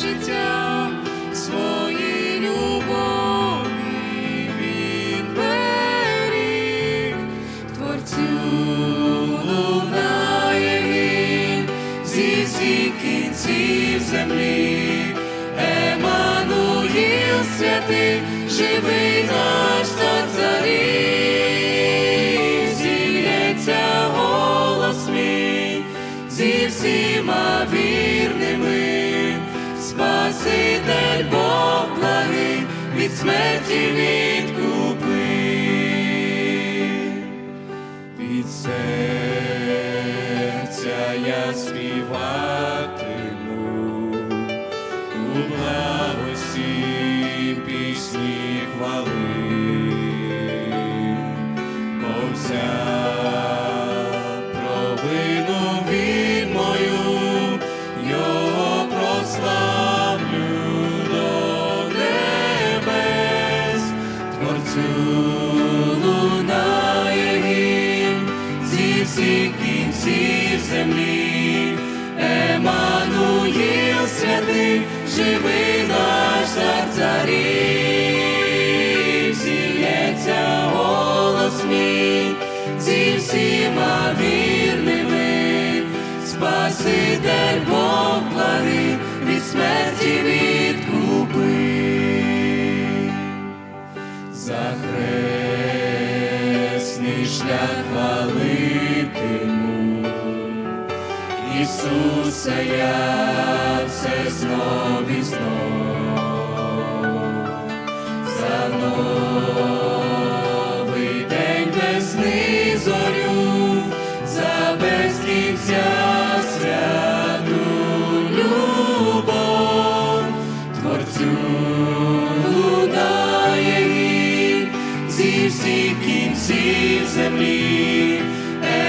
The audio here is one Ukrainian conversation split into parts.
життя свої любові відберіг творцю лунає він зі всіх кінців землі, Емануїл святий, живий на. Від смерті відкупи, лунає гімн зі всіх кінців землі, Еммануїл святий, живий наш цар царів, зілється голос мій зі всіма вірними, Спаситель Бог благий, від смерті за хресний шлях хвалитиму. Ісуса я все знов і знов кінців землі,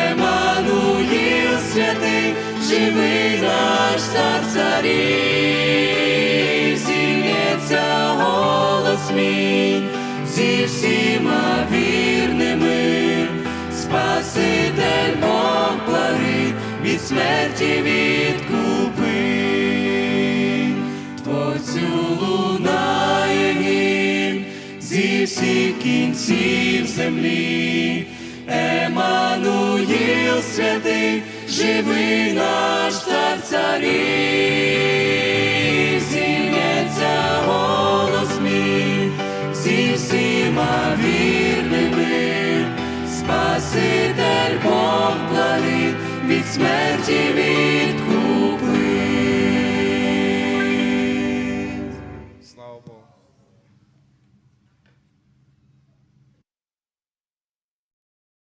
Еммануїл святий, живий наш цар царів, зійнеться голос мій зі всіма вірними, Спаситель Бог благий, від смерті відкупи. Всіх кінців землі, Еммануїл святий, живий наш цар царів, зійнеться голос мій зі всіма вірними, Спаситель Бог благий, від смерті від